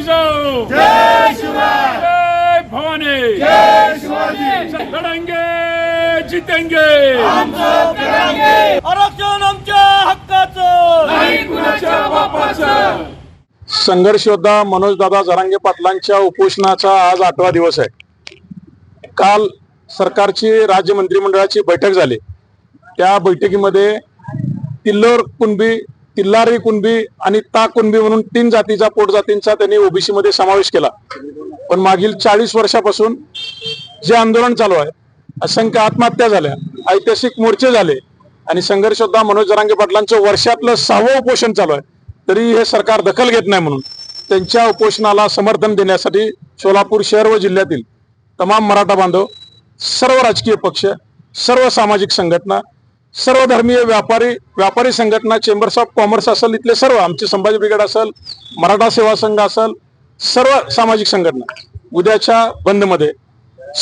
जिजाऊ जय शिवराय जय भवानी! जय शिवाजी! लढेंगे जितेंगे! आमचं करांगे आरक्षण आमच्या हक्काचं! नाही कुणाच्या बापाचं! संघर्ष योद्धा मनोजदादा जरांगे पाटलांच्या उपोषणाचा आज आठवा दिवस आहे. काल सरकारची राज्य मंत्रिमंडळाची बैठक झाली. त्या बैठकीमध्ये तिल्लोर कुणबी किल्लारी कुणबी आणि ता कुणबी म्हणून तीन जातीचा पोटजातींचा त्यांनी ओबीसी मध्ये समावेश केला. पण मागील चाळीस वर्षापासून जे आंदोलन चालू आहे असंख्य आत्महत्या झाल्या ऐतिहासिक मोर्चे झाले आणि संघर्षोद्धा मनोज जरांगे पाटलांचं वर्षातलं सहावं उपोषण चालू आहे तरी हे सरकार दखल घेत नाही म्हणून त्यांच्या उपोषणाला समर्थन देण्यासाठी सोलापूर शहर व जिल्ह्यातील तमाम मराठा बांधव सर्व राजकीय पक्ष सर्व सामाजिक संघटना सर्व धर्मीय व्यापारी व्यापारी संघटना चेंबर्स ऑफ कॉमर्स असेल इथले सर्व आमचे संभाजी ब्रिगेड असेल मराठा सेवा संघ असेल सर्व सामाजिक संघटना उद्याच्या बंदमध्ये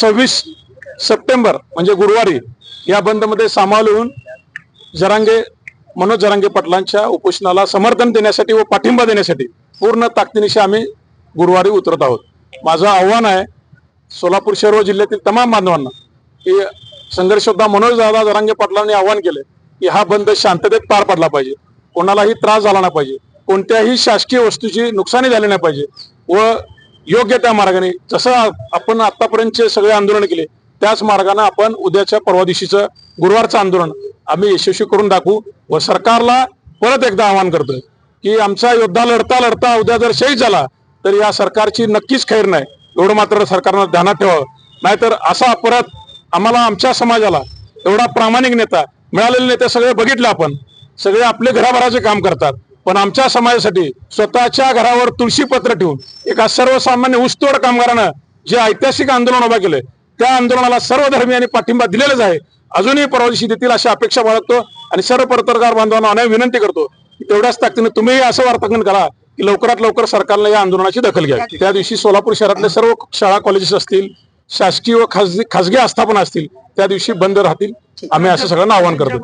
सव्वीस सप्टेंबर म्हणजे गुरुवारी या बंदमध्ये सामावले होऊन जरांगे मनोज जरांगे पाटलांच्या उपोषणाला समर्थन देण्यासाठी व पाठिंबा देण्यासाठी पूर्ण ताकदीनिशी आम्ही गुरुवारी उतरत आहोत. माझं आव्हान आहे सोलापूर शहर व जिल्ह्यातील तमाम बांधवांना की संघर्षोद्धा मनोज दादा जरांगे पाटलांनी आव्हान केलं की हा बंद शांततेत पार पडला पाहिजे. कोणालाही त्रास झाला नाही पाहिजे. कोणत्याही शासकीय वस्तूची नुकसानी झाली नाही पाहिजे. व योग्य त्या मार्गाने जसं आपण आतापर्यंतचे सगळे आंदोलन केले त्याच मार्गाने आपण उद्याच्या परवा दिवशीचं गुरुवारचं आंदोलन आम्ही यशस्वी करून दाखवू व सरकारला परत एकदा आवाहन करतोय की आमचा योद्धा लढता लढता उद्या जर शहीद झाला तर या सरकारची नक्कीच खैर नाही. एवढं मात्र सरकारनं ध्यानात ठेवावं. नाहीतर असा परत आम्हाला आमच्या समाजाला एवढा प्रामाणिक नेता मिळालेले नेते सगळे बघितले आपण. सगळे आपले घराभराचे काम करतात. पण आमच्या समाजासाठी स्वतःच्या घरावर तुळशी पत्र ठेवून एका सर्वसामान्य ऊसतोड कामगारानं जे ऐतिहासिक आंदोलन उभा केलंय त्या आंदोलनाला सर्व धर्मीयांनी पाठिंबा दिलेलाच आहे. अजूनही परवानगी देतील अशी अपेक्षा बाळगतो आणि सर्व पत्रकार बांधवांना अनेक विनंती करतो तेवढ्याच ताकदीने तुम्ही असं वार्तांकन करा की लवकरात लवकर सरकारने या आंदोलनाची दखल घ्या त्या दिवशी सोलापूर शहरातले सर्व शाळा कॉलेजेस असतील शासकीय व खाजगी खाजगी आस्थापना असतील त्या दिवशी बंद राहतील. आम्ही असं सगळ्यांना आवाहन करतो.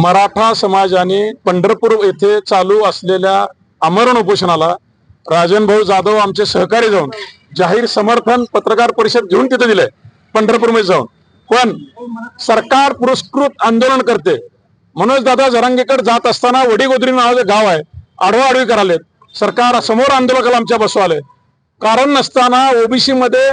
मराठा समाजाने पंढरपूर येथे चालू असलेल्या आमरण उपोषणाला राजन भाऊ जाधव आमचे सहकारी जाऊन जाहीर समर्थन पत्रकार परिषद घेऊन तिथे दिलंय पंढरपूरमध्ये जाऊन. पण सरकार पुरस्कृत आंदोलन करते. मनोज दादा जरांगेकडे जात असताना वडीगोद्री नावाचं गाव आहे. आडवा आडवी करालेत सरकार समोर आंदोलकाला आमच्या बसवाले. कारण नसताना ओबीसी मध्ये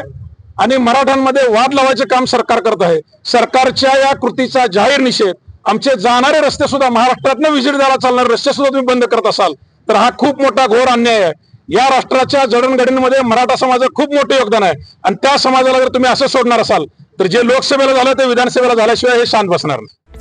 आणि मराठ्यांमध्ये वाद लावायचे काम सरकार करत आहे. सरकारच्या या कृतीचा जाहीर निषेध आमचे जाणारे रस्ते सुद्धा महाराष्ट्रातनं विजिट द्यायला चालणारे रस्ते सुद्धा तुम्ही बंद करत असाल तर हा खूप मोठा घोर अन्याय आहे. या राष्ट्राच्या जडणघडणीमध्ये मराठा समाजाचं खूप मोठं योगदान आहे. आणि त्या समाजाला जर तुम्ही असं सोडणार असाल तर जे लोकसभेला झालं ते विधानसभेला झाल्याशिवाय हे शांत बसणार नाही.